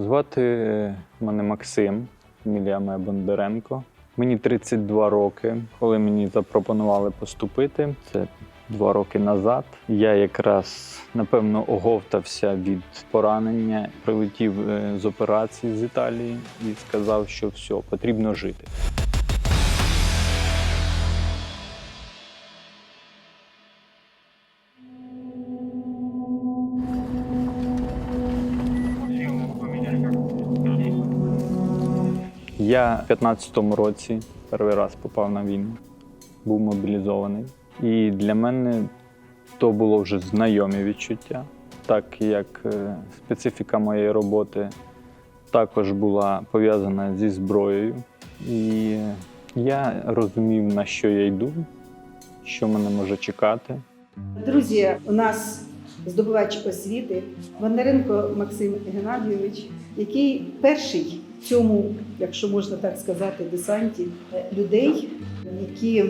Звати мене Максим, фамілія моя Бондаренко. Мені 32 роки. Коли мені запропонували поступити, це два роки назад. Я якраз напевно оговтався від поранення, прилетів е, з операції з Італії і сказав, що все, потрібно жити. Я в 15-му році перший раз попав на війну, був мобілізований. І для мене то було вже знайомі відчуття, так як е, специфіка моєї роботи також була пов'язана зі зброєю. І я розумів, на що я йду, що мене може чекати. Друзі, у нас здобувач освіти Бондаренко Максим Геннадійович, який перший цьому, якщо можна так сказати, десанті е, людей, які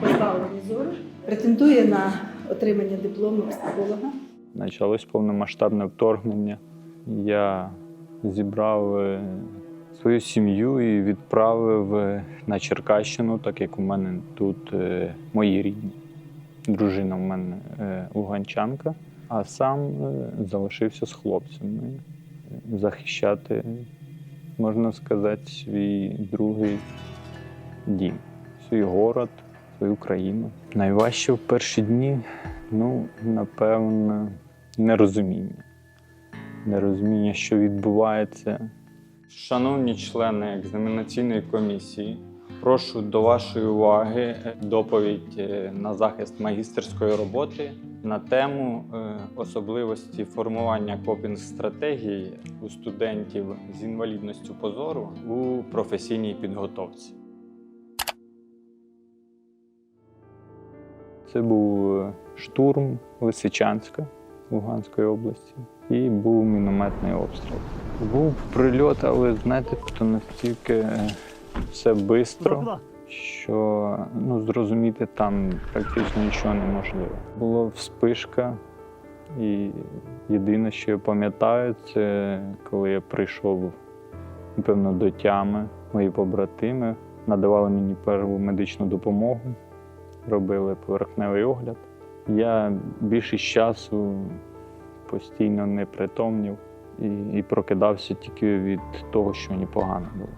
позбавлені зору, претендує на отримання диплому психолога. Почалось повномасштабне вторгнення. Я зібрав е, свою сім'ю і відправив е, на Черкащину, так як у мене тут мої рідні. Дружина в мене луганчанка, а сам залишився з хлопцями захищати, можна сказати, свій другий дім, свій город, свою країну. Найважче в перші дні, ну, напевно, нерозуміння. Нерозуміння, що відбувається. Шановні члени екзаменаційної комісії, прошу до вашої уваги доповідь е, на захист магістерської роботи на тему е, особливості формування копінг-стратегії у студентів з інвалідністю позору у професійній підготовці. Це був е, штурм Лисичанська Луганської області і був мінометний обстріл. Був прильот, але знаєте, то настільки е, все швидко, що ну, зрозуміти там практично нічого неможливо. Була вспишка, і єдине, що я пам'ятаю, це коли я прийшов, напевно, до тями, мої побратими надавали мені перву медичну допомогу робили поверхневий огляд. Я більшість часу постійно не притомнів і, і прокидався тільки від того, що мені погано було.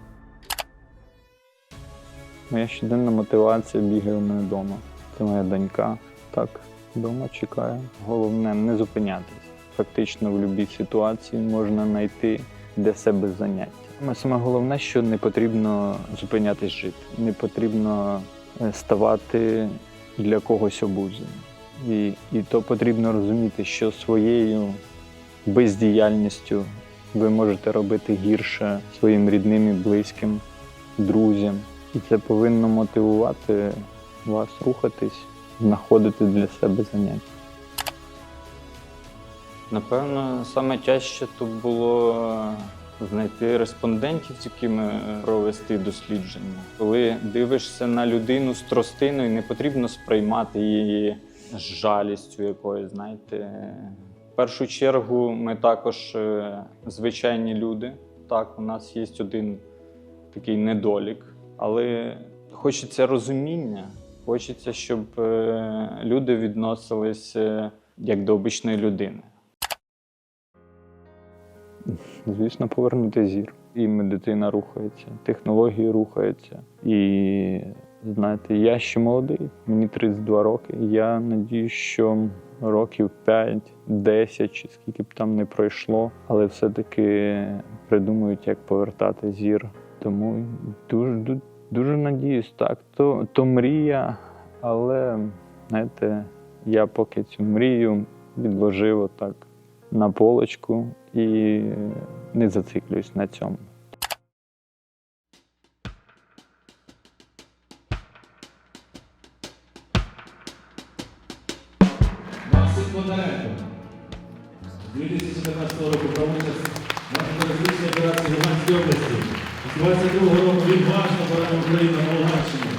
Моя щоденна мотивація бігає у мене вдома. Це моя донька. Так, вдома чекаю. Головне не зупинятись. Фактично в будь-якій ситуації можна знайти для себе заняття. Саме головне, що не потрібно зупинятись жити, не потрібно е, ставати для когось обузою. І, і то потрібно розуміти, що своєю бездіяльністю ви можете робити гірше своїм рідним і близьким, друзям. І це повинно мотивувати вас рухатись, знаходити для себе заняття. Напевно, саме тяжче тут було знайти респондентів, з якими провести дослідження. Коли дивишся на людину з тростиною, не потрібно сприймати її з жалістю якоюсь, знаєте. В першу чергу ми також е, звичайні люди. Так, у нас є один такий недолік, але хочеться розуміння, хочеться, щоб е, люди відносилися як до обичної людини. Звісно, повернути зір. І медицина рухається, технології рухаються. І знаєте, я ще молодий, мені 32 роки. Я надію, що років 5-10, чи скільки б там не пройшло, але все-таки придумають, як повертати зір. Тому дуже ду- дуже надіюсь, так. То, то мрія, але знаєте, я поки цю мрію відложив отак на полочку і не зациклююсь на цьому. Максим Бондаренко. 2014 року брав участь в Луганській області. З 22 року він важно боронив Україну на Луганщині.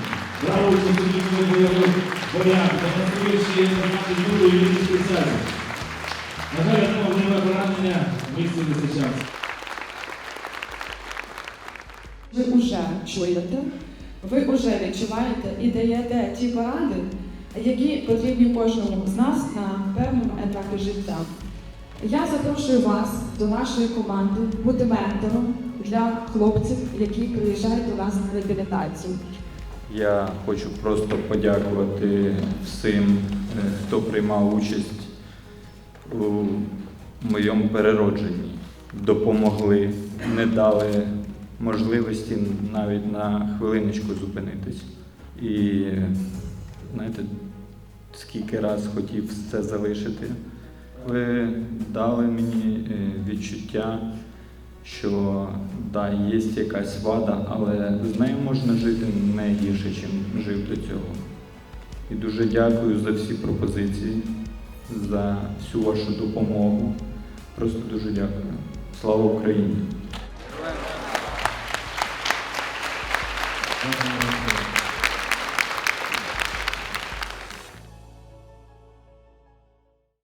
Брав участь у різних бойових боях, демонструючи інформацію люду і їхні спеціальність. На жаль, отримав бойове поранення в місті Лисичанськ. Ви вже чуєте, ви вже відчуваєте і даєте ті поради, які потрібні кожному з нас на певному етапі життя. Я запрошую вас до нашої команди бути ментором для хлопців, які приїжджають до нас на реабілітацію. Я хочу просто подякувати всім, е, хто приймав участь у моєму переродженні. Допомогли, не дали можливості навіть на хвилиночку зупинитись. І знаєте, скільки раз хотів це залишити. Ви дали мені е, відчуття, що да, є якась вада, але з нею можна жити не гірше, ніж жив до цього. І дуже дякую за всі пропозиції, за всю вашу допомогу. Просто дуже дякую. Слава Україні!